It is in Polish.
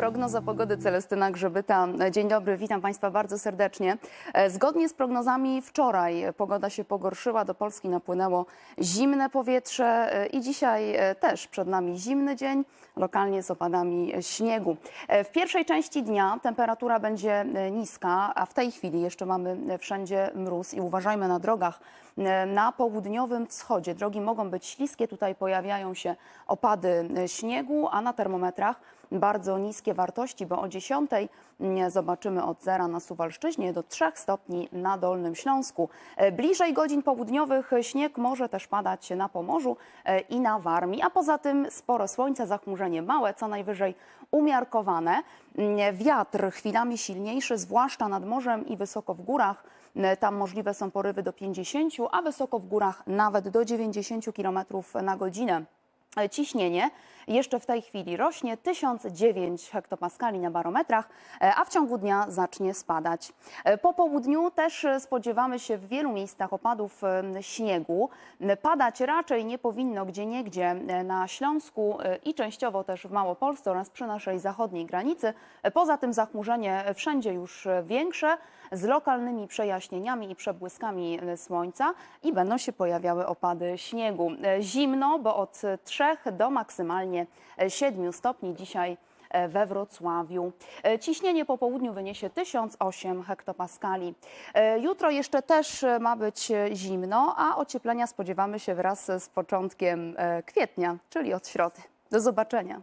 Prognoza pogody Celestyna Grzybyta. Dzień dobry, witam Państwa bardzo serdecznie. E, Zgodnie z prognozami wczoraj pogoda się pogorszyła, do Polski napłynęło zimne powietrze e, i dzisiaj e, też przed nami zimny dzień, lokalnie z opadami śniegu. W pierwszej części dnia temperatura będzie niska, a w tej chwili jeszcze mamy wszędzie mróz i uważajmy na drogach. Na południowym wschodzie drogi mogą być śliskie, tutaj pojawiają się opady śniegu, a na termometrach bardzo niskie wartości, bo o 10 mm, zobaczymy od zera na Suwalszczyźnie do 3 stopni na Dolnym Śląsku. E, Bliżej godzin południowych śnieg może też padać na Pomorzu e, i na Warmii, a poza tym sporo słońca, zachmurzenie małe, co najwyżej umiarkowane. Mm, Wiatr chwilami silniejszy, zwłaszcza nad morzem i wysoko w górach. E, Tam możliwe są porywy do 50, a wysoko w górach nawet do 90 km na godzinę. E, Ciśnienie jeszcze w tej chwili rośnie 1009 hektopaskali na barometrach, e, a w ciągu dnia zacznie spadać. E, Po południu też spodziewamy się w wielu miejscach opadów śniegu. Padać raczej nie powinno gdzie niegdzie e, na Śląsku i częściowo też w Małopolsce oraz przy naszej zachodniej granicy. Poza tym zachmurzenie wszędzie już większe z lokalnymi przejaśnieniami i przebłyskami słońca i będą się pojawiały opady śniegu. Zimno, bo od 3 do maksymalnie 7 stopni dzisiaj we Wrocławiu. Ciśnienie po południu wyniesie 1008 hektopaskali. Jutro jeszcze też ma być zimno, a ocieplenia spodziewamy się wraz z początkiem kwietnia, czyli od środy. Do zobaczenia.